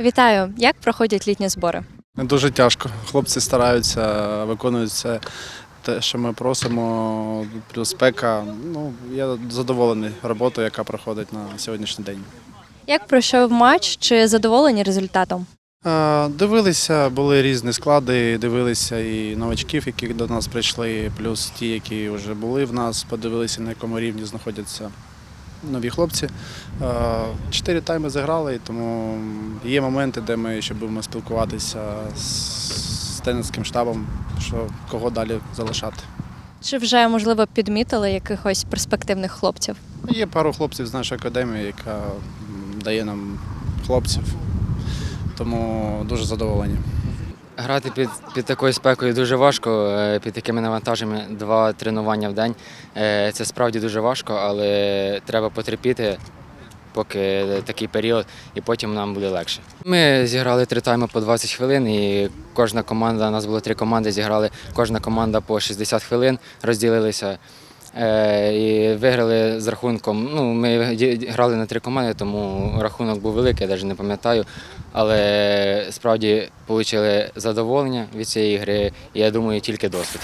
Вітаю! Як проходять літні збори? Дуже тяжко. Хлопці стараються, виконують все те, що ми просимо. Плюс спека. Ну, я задоволений роботою, яка проходить на сьогоднішній день. Як пройшов матч? Чи задоволені результатом? Дивилися, були різні склади, дивилися і новачків, які до нас прийшли, плюс ті, які вже були в нас, подивилися, на якому рівні знаходяться нові хлопці. Е, Чотири тайми зіграли, тому є моменти, де ми ще будемо спілкуватися з тренерським штабом, що кого далі залишати. Чи вже можливо підмітили якихось перспективних хлопців? Є пару хлопців з нашої академії, яка дає нам хлопців, тому дуже задоволені. Грати під, під такою спекою дуже важко, е, під такими навантаженнями два тренування в день. Е, Це справді дуже важко, але треба потерпіти, поки такий період, і потім нам буде легше. Ми зіграли три тайми по 20 хвилин, і кожна команда, у нас було три команди, зіграли кожна команда по 60 хвилин, розділилися. Е, І виграли з рахунком. Ну, ми грали на три команди, тому рахунок був великий, я навіть не пам'ятаю. Але справді отримали задоволення від цієї гри, і я думаю, тільки досвід.